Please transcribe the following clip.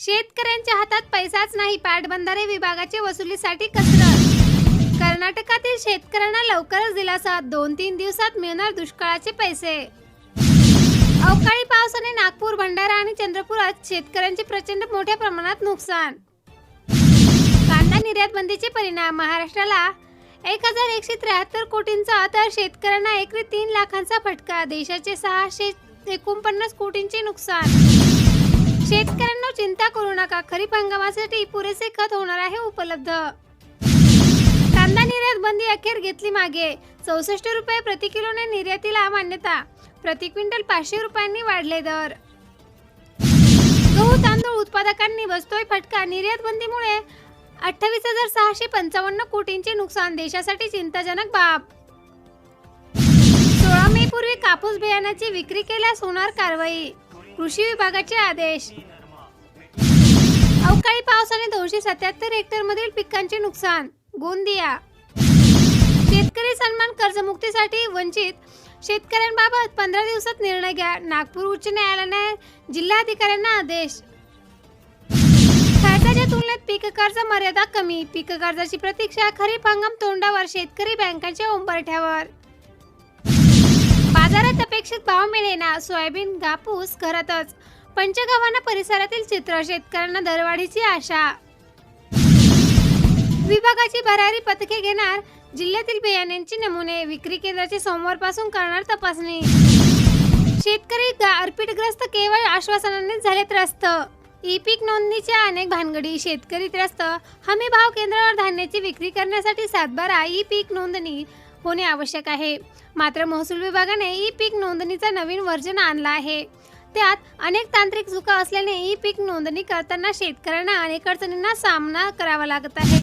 शेतकऱ्यांच्या हातात पैसाच नाही पाटबंधारे विभागाचे वसुलीसाठी कसरत. कर्नाटकातील शेतकऱ्यांना लवकरच दिलासा दोन तीन दिवसात मिळणार दुष्काळाचे पैसे. अवकाळी पावसाने नागपूर भंडारा आणि चंद्रपुरात शेतकऱ्यांचे प्रचंड मोठ्या प्रमाणात नुकसान. कांदा निर्यात बंदीचे परिणाम महाराष्ट्राला एक हजार एकशे त्र्याहत्तर कोटींचा तर शेतकऱ्यांना एकरी तीन लाखांचा फटका देशाचे सहाशे एकोणपन्नास कोटींचे नुकसान. शेतकऱ्यांना चिंता करू नका. खरीप हंगामासाठी पुरेसे खत होणार आहे उपलब्ध. कांदा निर्यात बंदी अखेर घेतली मागे. चौसष्ट रुपये प्रति किलोने निर्यातीला मान्यता. प्रति क्विंटल पाचशे रुपयांनी वाढले दर. गहू तांदूळ उत्पादकांनी बसतोय फटका. निर्यात बंदीमुळे अठ्ठावीस हजार सहाशे पंचावन्न कोटींचे नुकसान देशासाठी चिंताजनक बाब. सोळा मे पूर्वी कापूस बियाण्याची विक्री केल्यास होणार कारवाई. कृषी विभागाचे आदेश. अवकाळी पावसाने दोनशे सत्याहत्तर हेक्टर मधील पिकांचे नुकसान. गोंदिया. शेतकरी सन्मान कर्जमुक्तीसाठी वंचित. शेतकऱ्यांबाबत पंधरा दिवसात निर्णय घ्या. नागपूर उच्च न्यायालयाने जिल्हाधिकाऱ्यांना आदेश. खर्चाच्या तुलनेत पीक कर्ज मर्यादा कमी. पीक कर्जाची प्रतीक्षा खरीप हंगाम तोंडावर. शेतकरी बँकांच्या उंबरठ्यावर. बाजारात अपेक्षित भाव मिळेना सोयाबीन कापूस घरातच. पंचगव्हाणा परिसरातील चित्र शेतकऱ्यांना दरवाढीची आशा. विभागाची भरारी पथके घेणार जिल्ह्यातील बियाण्यांचे नमुने विक्री केंद्राची सोमवारपासून करणार तपासणी. शेतकरी गारपीटग्रस्त केवळ आश्वासनाने झाले त्रस्त. ई पीक नोंदणीच्या अनेक भानगडी शेतकरी त्रस्त. हमी भाव केंद्रावर धान्याची विक्री करण्यासाठी सातबारा ई पीक नोंदणी होणे आवश्यक आहे. मात्र महसूल विभागाने ई पीक नोंदणीचा नवीन वर्जन आणला आहे. त्यात अनेक तांत्रिक चुका असल्याने ई पीक नोंदणी करताना शेतकऱ्यांना अनेक अडचणींना सामना करावा लागत आहे.